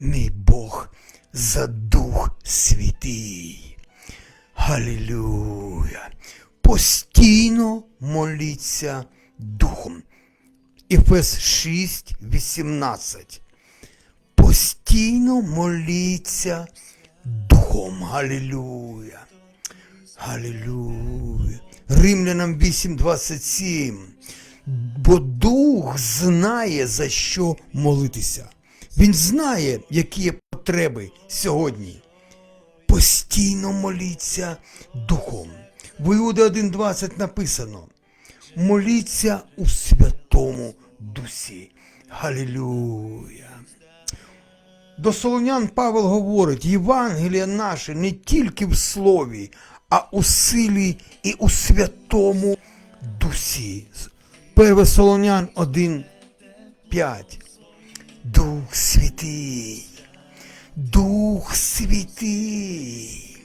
мій Бог, за Дух Святий. Галілюя. Постійно моліться Духом. Ефес 6, 18. Постійно моліться Духом. Галілюя. Галілюя. Римлянам 8:27. Бо Дух знає, за що молитися. Він знає, які є потреби сьогодні. Постійно моліться Духом. В Іуди 1.20 написано: моліться у Святому Дусі. Галілюя. До Солонян Павел говорить, Євангелія наше не тільки в слові, а у силі і у святому дусі. 1 Солонян 1.5. Дух Святий, Дух Святий,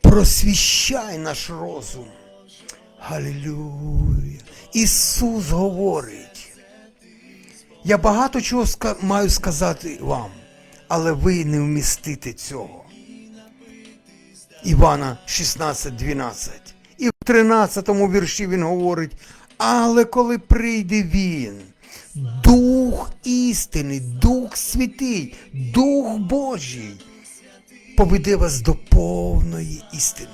просвіщай наш розум. Галілюя. Ісус говорить. Я багато чого маю сказати вам, але ви не вмістите цього. Івана 16.12. І в 13 вірші він говорить: але коли прийде він, Дух істини, Дух Святий, Дух Божий, поведе вас до повної істини.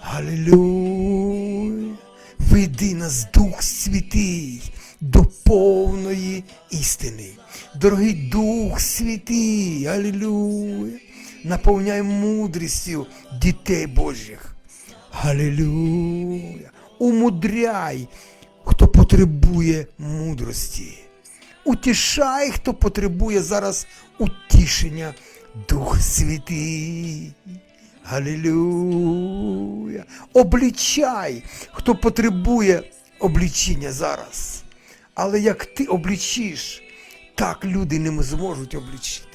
Галилюя! Веди нас, Дух Святий, до повної істини. Дорогий Дух Святий, Алілюя! Наповняй мудрістю дітей Божих. Галилюя! Умудряй, хто потребує мудрості. Утішай, хто потребує зараз утішення. Дух Святий. Галилюя. Облічай, хто потребує облічення зараз. Але як ти облічиш, так люди не зможуть облічити.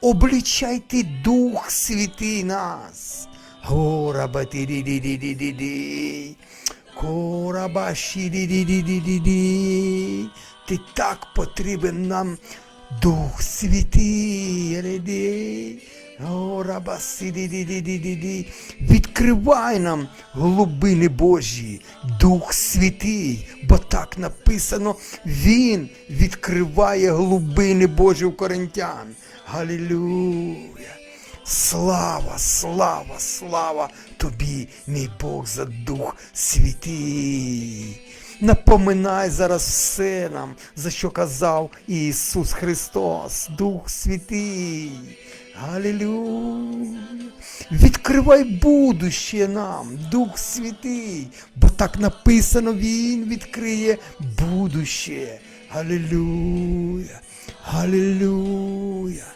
Облічай ти Дух Святий нас. Гора батирі-ді-ді-ді-ді. Ти так потрібен нам, Дух Святий. Відкривай нам глибини Божі, Дух Святий, бо так написано, Він відкриває глибини Божі у Коринтян. Галілюя! Слава, слава, слава тобі, мій Бог, за Дух Святий. Напоминай зараз все нам, за що казав Ісус Христос, Дух Святий. Галілюя. Відкривай будуще нам, Дух Святий, бо так написано, Він відкриє будуще. Галілюя. Галілюя.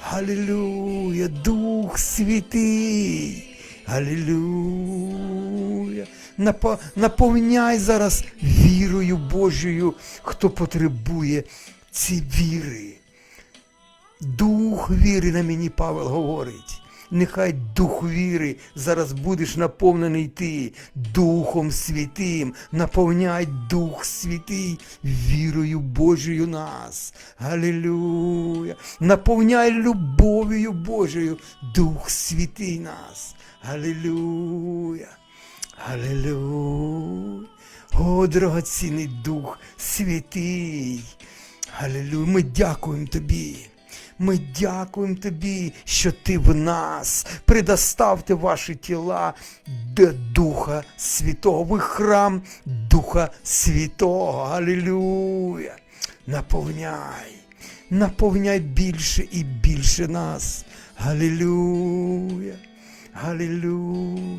Галілюя, Дух Святий. Галілюя. Напо- Наповняй зараз вірою Божою, хто потребує ці віри. Дух віри на мені Павел говорить. Нехай дух віри зараз будеш наповнений ти Духом Святим, наповняй Дух Святий вірою Божою нас. Галилюя. Наповняй любов'ю Божою Дух Святий нас. Галилюя. Галилюя. О, дорогоцінний Дух Святий. Галилюя. Ми дякуємо тобі. Ми дякуємо тобі, що ти в нас. Предоставте ваші тіла до Духа Святого. Ви храм Духа Святого. Алілюя. Наповняй, наповняй більше і більше нас. Галілюя. Галілюя.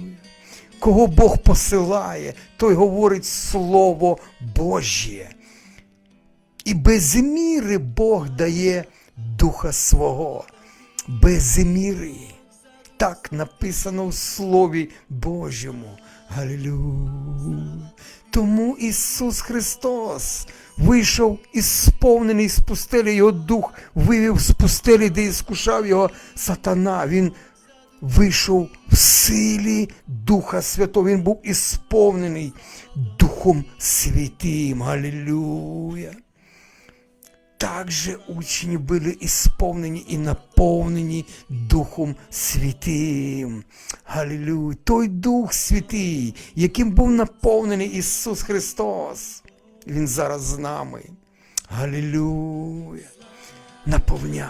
Кого Бог посилає, той говорить Слово Божє. І без міри Бог дає Духа свого. Без міри. Так написано в Слові Божому. Галилюя. Тому Ісус Христос вийшов із сповнений з пустелі, його дух вивів з пустелі, де іскушав його сатана. Він вийшов в силі Духа Святого. Він був ісповнений Духом Святим. Галилюя. также учні були ісповнені і наповнені Духом Святим. Галілюй! Той Дух Святий, яким був наповнений Ісус Христос. Він зараз з нами. Галілюя! Наповняй,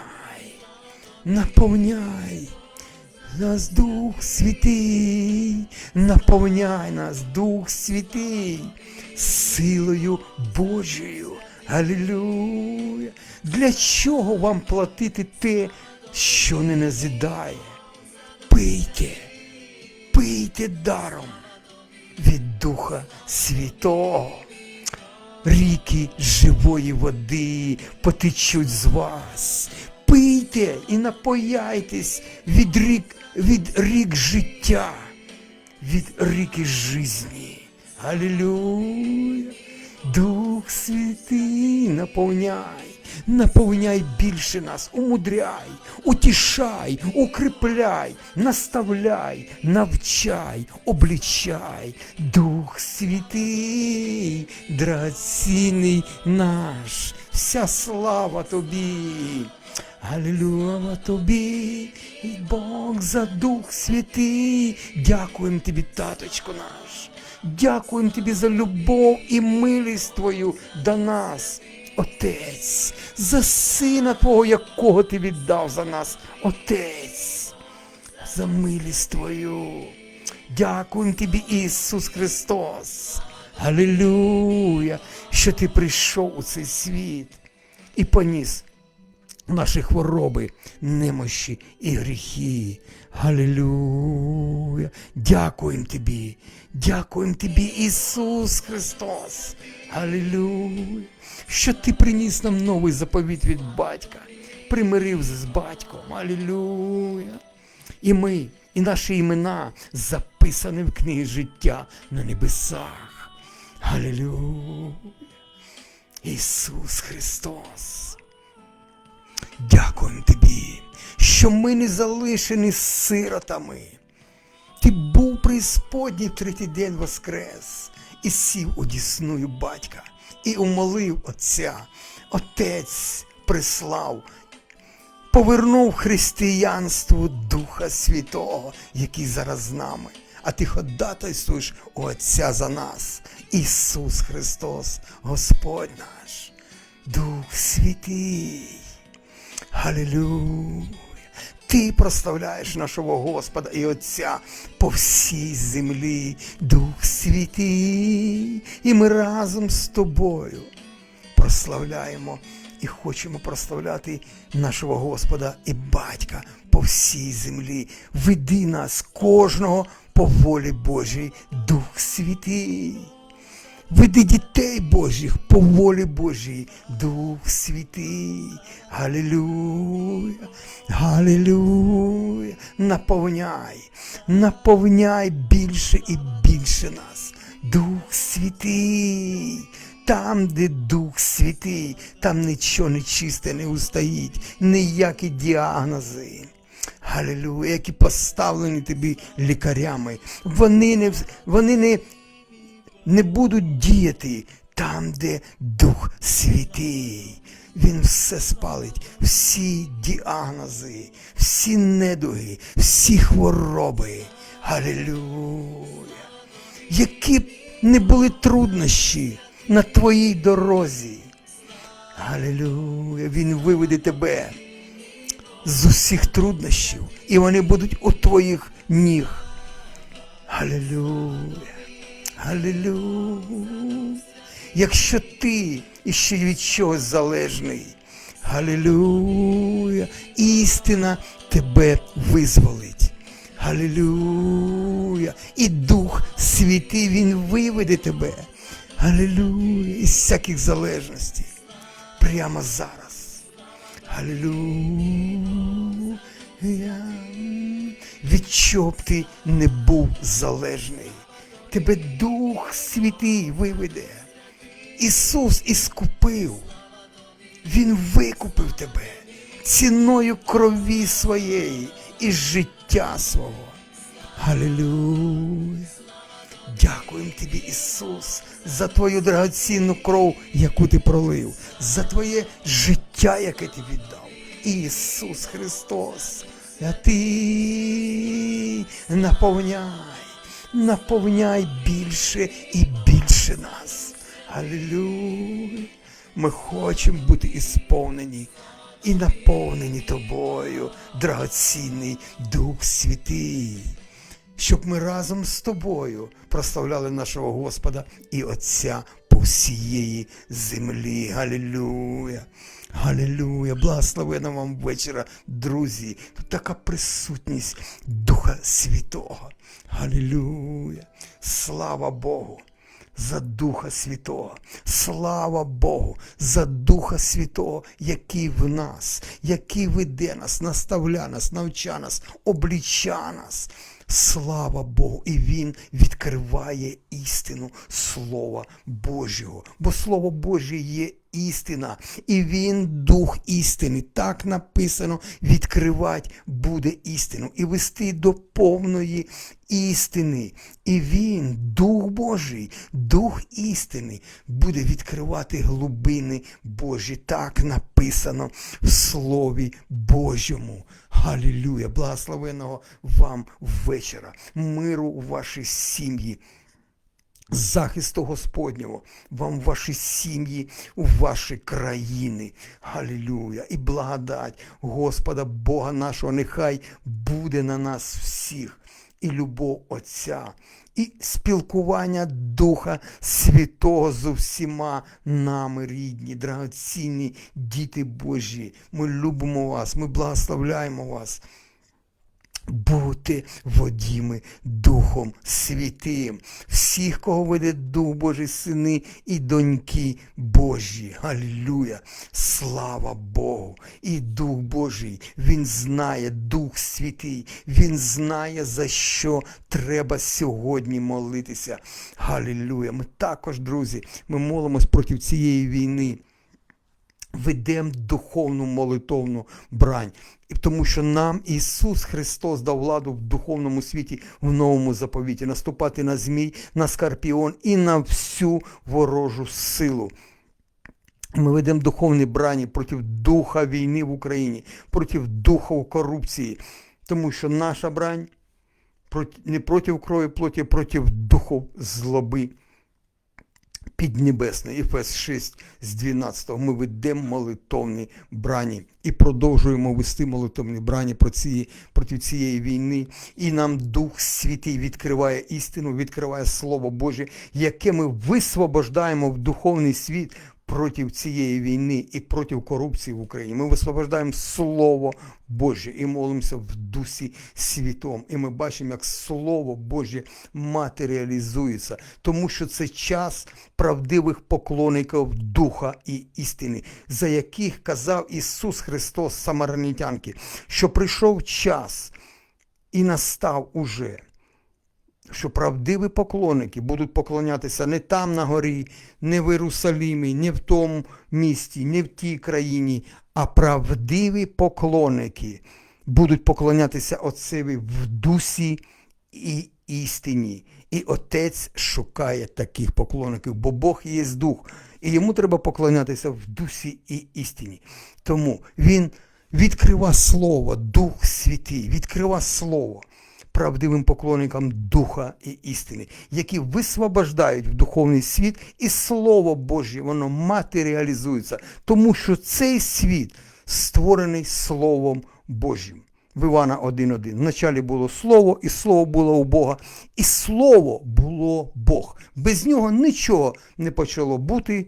наповняй. Нас Дух Святий, наповняй нас, Дух Святий, силою Божою. Алілюя. Для чого вам платити те, що не назидає? Пийте, пийте даром від Духа Святого. Ріки живої води потечуть з вас. Пийте і напояйтесь від рік, від рік життя, від ріки жизні. Алілюя. Дух Святий, наповняй, наповняй більше нас, умудряй, утішай, укріпляй, наставляй, навчай, облічай. Дух Святий, драгоцінний наш, вся слава тобі. Алілюя тобі, і Бог за Дух Святий. Дякуємо тобі, таточко наш. Дякуємо тобі за любов і милість Твою до нас, Отець, за Сина Твого, якого Ти віддав за нас, Отець, за милість Твою. Дякуємо тобі, Ісус Христос. Алілюя, що Ти прийшов у цей світ і поніс наші хвороби, немощі і гріхи. Галилюя. Дякуємо тобі. Дякуємо тобі, Ісус Христос. Галилюя. Що ти приніс нам новий заповіт від батька, примирив з батьком. Алілюя. І ми, і наші імена записані в книгі життя на небесах. Галилюя. Ісус Христос. Дякуємо тобі, що ми не залишені сиротами. Ти був преісподній в третій день воскрес і сів у дісную батька, і умолив Отця. Отець прислав, повернув християнству Духа Святого, який зараз з нами. А ти ходатайствуєш у Отця за нас, Ісус Христос, Господь наш, Дух Святий. Галилюя. Ти прославляєш нашого Господа і Отця по всій землі, Дух Святий, і ми разом з тобою прославляємо і хочемо прославляти нашого Господа і Батька по всій землі. Веди нас кожного по волі Божій, Дух Святий. Веди дітей Божих по волі Божій, Дух Святий. Галилюя, Галилюя. Наповняй, наповняй більше і більше нас. Дух Святий. Там, де Дух Святий, там нічого нечисте не устоїть, ніякі діагнози. Галилюя, які поставлені тобі лікарями. Вони не, вони не не будуть діяти там, де Дух Святий. Він все спалить, всі діагнози, всі недуги, всі хвороби. Галилюя. Які б не були труднощі на твоїй дорозі. Галилюя. Він виведе тебе з усіх труднощів, і вони будуть у твоїх ніг. Галилюя. Галилюя. Якщо ти іще від чогось залежний, Галилюя, істина тебе визволить. Галилюя. І Дух Святий Він виведе тебе. Галилюя. Із всяких залежностей. Прямо зараз. Галилюя. Від чого б ти не був залежний тебе Дух Святий виведе. Ісус іскупив, Він викупив тебе ціною крові своєї і життя свого. Галилюя! Дякуємо тобі, Ісус, за твою драгоцінну кров, яку ти пролив, за твоє життя життя, яке ти віддав. Ісус Христос, ти наповняй, наповняй більше і більше нас. Алілюя. Ми хочемо бути ісповнені і наповнені тобою, драгоцінний Дух Святий щоб ми разом з тобою прославляли нашого Господа і Отця по всієї землі. Галілюя! Галілюя! Благословена вам вечора, друзі. Тут така присутність Духа Святого. Галілюя! Слава Богу! За Духа Святого, слава Богу, за Духа Святого, який в нас, який веде нас, наставля нас, навча нас, обліча нас. Слава Богу! І Він відкриває істину Слова Божого. Бо Слово Боже є істина, і Він дух істини. Так написано, відкривати буде істину і вести до повної істини. І Він, Дух Божий, Дух істини, буде відкривати глибини Божі. Так написано в Слові Божому. Галілюя! Благословеного вам вечора, миру у вашій сім'ї. Захисту Господнього вам в ваші сім'ї, у ваші країни. Галілюя! І благодать Господа Бога нашого, нехай буде на нас всіх. І любов Отця, і спілкування Духа Святого з усіма нами, рідні, драгоцінні діти Божі. Ми любимо вас, ми благословляємо вас. Бути водіми Духом Святим, всіх, кого веде Дух Божий, сини і доньки Божі. Аллилуйя! Слава Богу! І Дух Божий, Він знає, Дух Святий, Він знає, за що треба сьогодні молитися. Галілюя! Ми також, друзі, ми молимось проти цієї війни. Ведемо духовну молитовну брань, І тому що нам Ісус Христос дав владу в духовному світі в новому заповіті наступати на змій, на скорпіон і на всю ворожу силу. Ми ведемо духовні брані проти духа війни в Україні, проти духа корупції, тому що наша брань не проти крові плоті, а проти духу злоби піднебесної. Ефес 6 з 12 ми ведемо молитовні брані і продовжуємо вести молитовні брані про ці, проти цієї війни. І нам Дух Святий відкриває істину, відкриває Слово Боже, яке ми висвобождаємо в духовний світ проти цієї війни і проти корупції в Україні. Ми висвобождаємо Слово Боже і молимося в Дусі Світом. І ми бачимо, як Слово Боже матеріалізується, тому що це час правдивих поклонників Духа і істини, за яких казав Ісус Христос Самарнітянки, що прийшов час і настав уже що правдиві поклонники будуть поклонятися не там на горі, не в Єрусалімі, не в тому місті, не в тій країні, а правдиві поклонники будуть поклонятися Отцеві в дусі і істині. І Отець шукає таких поклонників, бо Бог є дух, і йому треба поклонятися в дусі і істині. Тому він відкрива Слово, Дух Святий, відкрива Слово правдивим поклонникам Духа і істини, які висвобождають в духовний світ, і Слово Боже, воно матеріалізується, тому що цей світ створений Словом Божим. В Івана 1.1. Вначалі було Слово, і Слово було у Бога, і Слово було Бог. Без нього нічого не почало бути,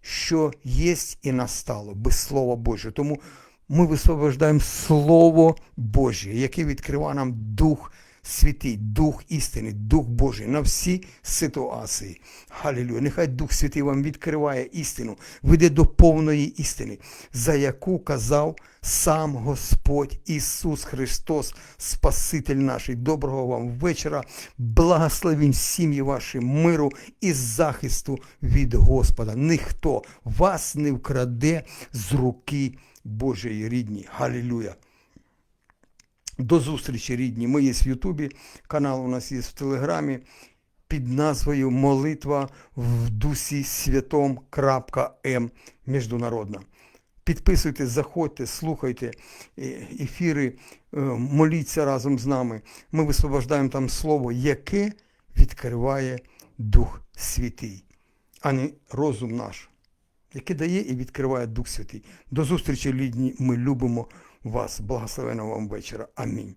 що є і настало, без Слова Божого. Тому ми висвобождаємо Слово Боже, яке відкриває нам Дух Святий, Дух істини, Дух Божий на всі ситуації. Халілюя. Нехай Дух Святий вам відкриває істину, веде до повної істини, за яку казав сам Господь Ісус Христос, Спаситель наш. Доброго вам вечора, благословінь сім'ї ваші, миру і захисту від Господа. Ніхто вас не вкраде з руки Божої рідні. Галілюя. До зустрічі, рідні. Ми є в Ютубі, канал у нас є в Телеграмі під назвою Молитва в Дусі Святом.М Міжнародна. Підписуйтесь, заходьте, слухайте е, ефіри, е, моліться разом з нами. Ми висвобождаємо там слово, яке відкриває Дух Святий, а не розум наш, який дає і відкриває Дух Святий. До зустрічі, лідні. Ми любимо вас. Благословеного вам вечора. Амінь.